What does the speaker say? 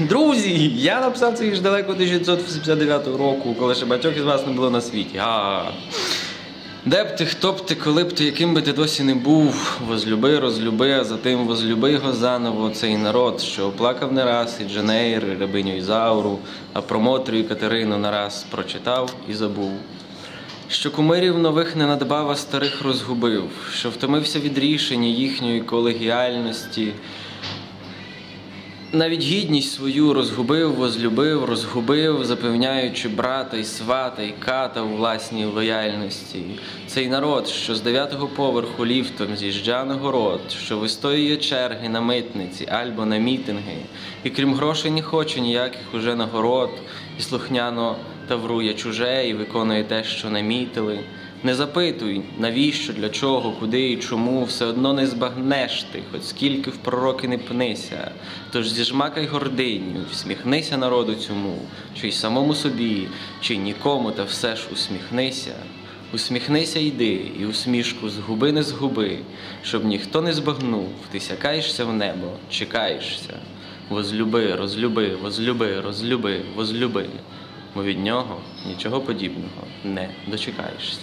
Друзі. Я написав це ж далеко 1989 року, коли ще батьок із вас не було на світі. А. Де б ти, хто б ти, коли б ти, яким би ти досі не був, возлюби, розлюби, а затим возлюби його заново цей народ, що оплакав не раз і Дженейр, і рабиню Ізауру, а про Мотрю і Катерину нараз прочитав і забув. Що кумирів нових не надбав, а старих розгубив, що втомився від рішення їхньої колегіальності, навіть гідність свою розгубив, возлюбив, розгубив, запевняючи брата і свата, і ката у власній лояльності. Цей народ, що з дев'ятого поверху ліфтом з'їжджа на город, що вистоює черги на митниці або на мітинги, і крім грошей не хоче ніяких уже нагород, і слухняно таврує чуже і виконує те, що намітили. Не запитуй, навіщо, для чого, куди і чому, все одно не збагнеш ти, хоч скільки в пророки не пнися. Тож зіжмакай гординю, всміхнися народу цьому, чи й самому собі, чи й нікому, та все ж усміхнися. Усміхнися йди, і усмішку згуби не згуби, щоб ніхто не збагнув, ти сякаєшся в небо, чекаєшся. Возлюби, розлюби, возлюби, розлюби, возлюби, бо від нього нічого подібного не дочекаєшся.